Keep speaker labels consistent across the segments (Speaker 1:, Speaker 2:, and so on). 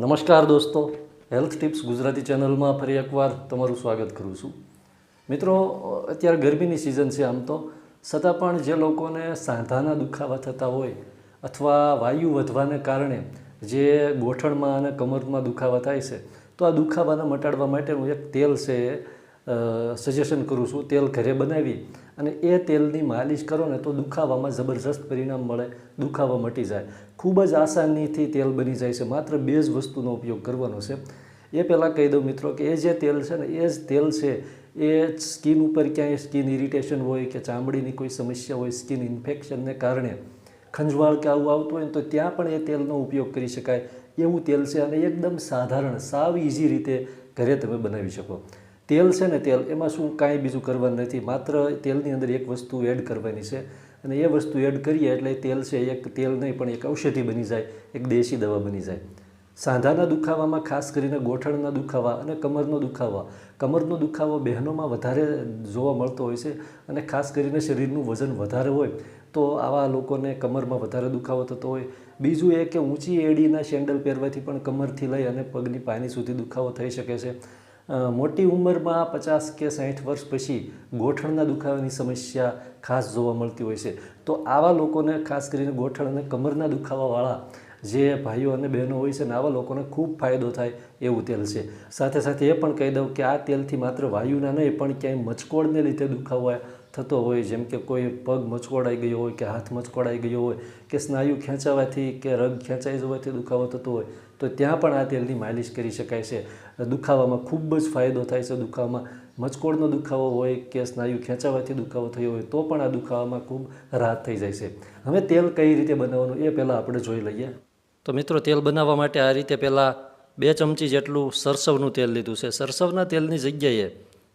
Speaker 1: નમસ્કાર દોસ્તો. Health tips Gujarati ચેનલમાં ફરી એકવાર તમારું સ્વાગત કરું છું. મિત્રો, અત્યારે ગરમીની સિઝન છે આમ તો. છતાં પણ જે લોકોને સાંધાના દુખાવા થતા હોય અથવા વાયુ વધવાને કારણે જે ગોઠણમાં અને કમરમાં દુખાવા થાય છે, તો આ દુખાવાને મટાડવા માટેનું એક તેલ છે સજેશન કરું છું, તેલ ઘરે બનાવી અને એ તેલની માલિશ કરો ને તો દુખાવામાં જબરજસ્ત પરિણામ મળે, દુખાવા મટી જાય. ખૂબ જ આસાનીથી તેલ બની જાય છે, માત્ર બે જ વસ્તુનો ઉપયોગ કરવાનો છે. એ પહેલાં કહી દઉં મિત્રો કે એ જે તેલ છે ને, એ જ તેલ છે, એ સ્કિન ઉપર ક્યાંય સ્કિન ઇરિટેશન હોય કે ચામડીની કોઈ સમસ્યા હોય, સ્કિન ઇન્ફેક્શનને કારણે ખંજવાળ કે આવું આવતું હોય ને તો ત્યાં પણ એ તેલનો ઉપયોગ કરી શકાય. એવું તેલ છે અને એકદમ સાધારણ, સાવ ઇઝી રીતે ઘરે તમે બનાવી શકો. તેલ છે ને તેલ, એમાં શું કાંઈ બીજું કરવાનું નથી. માત્ર તેલની અંદર એક વસ્તુ એડ કરવાની છે અને એ વસ્તુ એડ કરીએ એટલે તેલ છે એક તેલ નહીં, પણ એક ઔષધિ બની જાય, એક દેશી દવા બની જાય. સાંધાના દુખાવામાં, ખાસ કરીને ગોઠણના દુખાવા અને કમરનો દુખાવા. કમરનો દુખાવો બહેનોમાં વધારે જોવા મળતો હોય છે અને ખાસ કરીને શરીરનું વજન વધારે હોય તો આવા લોકોને કમરમાં વધારે દુખાવો થતો હોય. બીજું એ કે ઊંચી એડીના સેન્ડલ પહેરવાથી પણ કમરથી લઈ અને પગની પાની સુધી દુખાવો થઈ શકે છે. મોટી ઉંમરમાં પચાસ કે સાઠ વર્ષ પછી ગોઠણના દુખાવાની સમસ્યા ખાસ જોવા મળતી હોય છે. તો આવા લોકોને, ખાસ કરીને ગોઠણ અને કમરના દુખાવાવાળા જે ભાઈઓ અને બહેનો હોય છે ને, આવા લોકોને ખૂબ ફાયદો થાય એવું તેલ છે. સાથે સાથે એ પણ કહી દઉં કે આ તેલથી માત્ર વાયુના નહીં, પણ ક્યાંય મચકોડને લીધે દુખાવો થતો હોય, જેમ કે કોઈ પગ મચકોડાઈ ગયો હોય કે હાથ મચકોડાઈ ગયો હોય, કે સ્નાયુ ખેંચાવાથી કે રગ ખેંચાઈ જવાથી દુખાવો થતો હોય, તો ત્યાં પણ આ તેલની માલિશ કરી શકાય છે. દુખાવામાં ખૂબ જ ફાયદો થાય છે. દુખાવામાં મચકોડનો દુખાવો હોય કે સ્નાયુ ખેંચાવાથી દુખાવો થયો હોય, તો પણ આ દુખાવામાં ખૂબ રાહત થઈ જાય છે. હવે તેલ કઈ રીતે બનાવવાનું એ પહેલાં આપણે જોઈ લઈએ. તો મિત્રો, તેલ બનાવવા માટે આ રીતે પહેલાં બે ચમચી જેટલું સરસવનું તેલ લીધું છે. સરસવના તેલની જગ્યાએ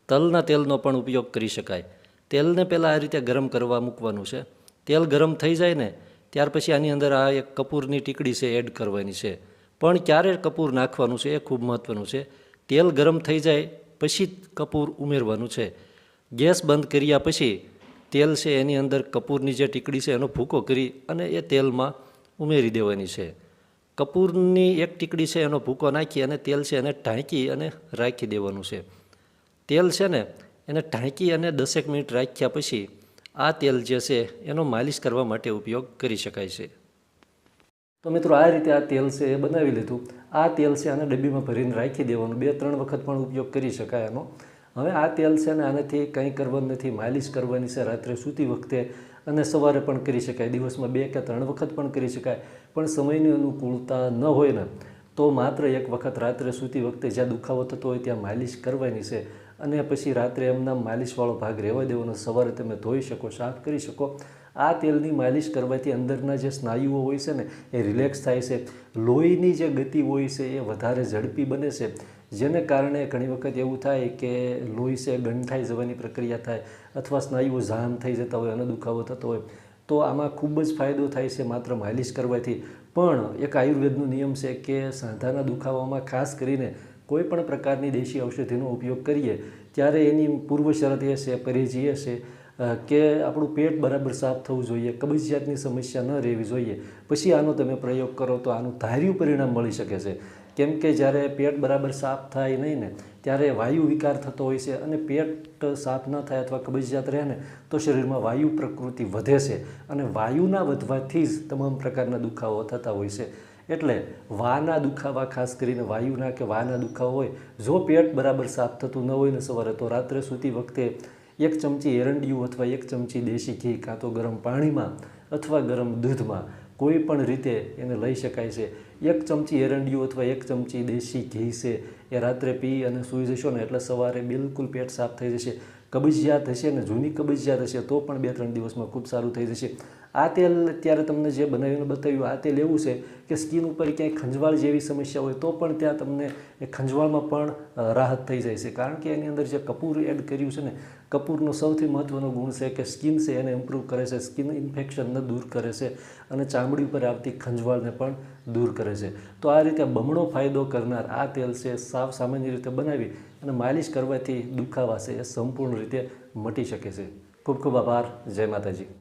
Speaker 1: તલના તેલનો પણ ઉપયોગ કરી શકાય. તેલને પહેલાં આ રીતે ગરમ કરવા મૂકવાનું છે. તેલ ગરમ થઈ જાય ને, ત્યાર પછી આની અંદર આ એક કપૂરની ટીકડી છે, એડ કરવાની છે. પણ ક્યારે કપૂર નાખવાનું છે એ ખૂબ મહત્ત્વનું છે. તેલ ગરમ થઈ જાય પછી કપૂર ઉમેરવાનું છે. ગેસ બંધ કર્યા પછી તેલ છે એની અંદર કપૂરની જે ટીકડી છે એનો ભૂકો કરી અને એ તેલમાં ઉમેરી દેવાની છે. કપૂરની એક ટીકડી છે એનો ભૂકો નાખી અને તેલ છે એને ઢાંકી અને રાખી દેવાનું છે. તેલ છે ને એને ઢાંકી અને દસેક મિનિટ રાખ્યા પછી આ તેલ જે છે એનો માલિશ કરવા માટે ઉપયોગ કરી શકાય છે. તો મિત્રો આ રીતે આ તેલ છે એ બનાવી લીધું. આ તેલ છે આને ડબ્બીમાં ભરીને રાખી દેવાનું. બે, ત્રણ વખત પણ ઉપયોગ કરી શકાય એનો. હવે આ તેલ છે ને આનાથી કંઈ કરવાનું નથી. માલિશ કરવાની છે રાત્રે સૂતી વખતે અને સવારે પણ કરી શકાય. દિવસમાં બે કે ત્રણ વખત પણ કરી શકાય. પણ સમયની અનુકૂળતા ન હોય ને. તો માત્ર એક વખત રાત્રે સૂતી વખતે જ્યાં દુખાવો થતો હોય ત્યાં માલિશ કરવાની છે. અને પછી રાત્રે એમના માલિશવાળો ભાગ રહેવા દેવાનો, સવારે તમે ધોઈ શકો, સાફ કરી શકો. આ તેલની માલિશ કરવાથી અંદરના જે સ્નાયુઓ હોય છે ને, એ રિલેક્સ થાય છે. લોહીની જે ગતિ હોય છે, એ વધારે ઝડપી બને છે. જેને કારણે ઘણી વખત એવું થાય કે લોહી છે ગંઠાઈ જવાની પ્રક્રિયા થાય, અથવા સ્નાયુઓ જામ થઈ જતા હોય અને દુખાવો થતો હોય. તો આમાં ખૂબ જ ફાયદો થાય છે માત્ર માલિશ કરવાથી. પણ એક આયુર્વેદનો નિયમ છે કે સાંધાના દુખાવામાં ખાસ કરીને કોઈ પણ પ્રકારની દેશી ઔષધિનો ઉપયોગ કરીએ, ત્યારે એની પૂર્વ શરત એ છે, પરેજી એ છે કે આપણું પેટ બરાબર સાફ થવું જોઈએ, કબજિયાતની સમસ્યા ન રહેવી જોઈએ. પછી આનો તમે પ્રયોગ કરો તો આનું ધાર્યું પરિણામ મળી શકે છે. કેમ કે જ્યારે પેટ બરાબર સાફ થાય નહીં ને, ત્યારે વાયુ વિકાર થતો હોય છે અને પેટ સાફ ન થાય અથવા કબજિયાત રહે ને, તો શરીરમાં વાયુ પ્રકૃતિ વધે છે અને વાયુના વધવાથી જ તમામ પ્રકારના દુખાવો થતા હોય છે. એટલે વાના દુખાવા ખાસ કરીને વાયુના કે વાના દુખાવા હોય, જો પેટ બરાબર સાફ થતું ન હોય ને સવારે તો રાત્રે સૂતી વખતે એક ચમચી એરંડિયું અથવા એક ચમચી દેશી ઘી કાં તો ગરમ પાણીમાં અથવા ગરમ દૂધમાં કોઈ પણ રીતે એને લઈ શકાય છે. એક ચમચી એરંડિયું અથવા એક ચમચી દેશી ઘી છે. એ રાત્રે પી અને સૂઈ જશો ને એટલે સવારે બિલકુલ પેટ સાફ થઈ જશે. કબજિયાત હશે ને જૂની કબજિયાત હશે તો પણ બે ત્રણ દિવસમાં ખૂબ સારું થઈ જશે. આ તેલ અત્યારે તમને જે બનાવીને બતાવ્યું, આ તેલ એવું છે કે સ્કિન ઉપર ક્યાંય ખંજવાળ જેવી સમસ્યા હોય તો પણ ત્યાં તમને એ ખંજવાળમાં પણ રાહત થઈ જાય છે. કારણ કે એની અંદર જે કપૂર એડ કર્યું છે ને કપૂરનો સૌથી મહત્ત્વનો ગુણ છે કે સ્કિન છે એને ઇમ્પ્રૂવ કરે છે. સ્કિન ઇન્ફેક્શનને દૂર કરે છે અને ચામડી ઉપર આવતી ખંજવાળને પણ દૂર કરે છે. તો આ રીતે બમણો ફાયદો કરનાર આ તેલ છે સાવ સામાન્ય રીતે બનાવી અને માલિશ કરવાથી દુખાવા છે એ સંપૂર્ણ રીતે મટી શકે છે. ખૂબ ખૂબ આભાર. જય માતાજી.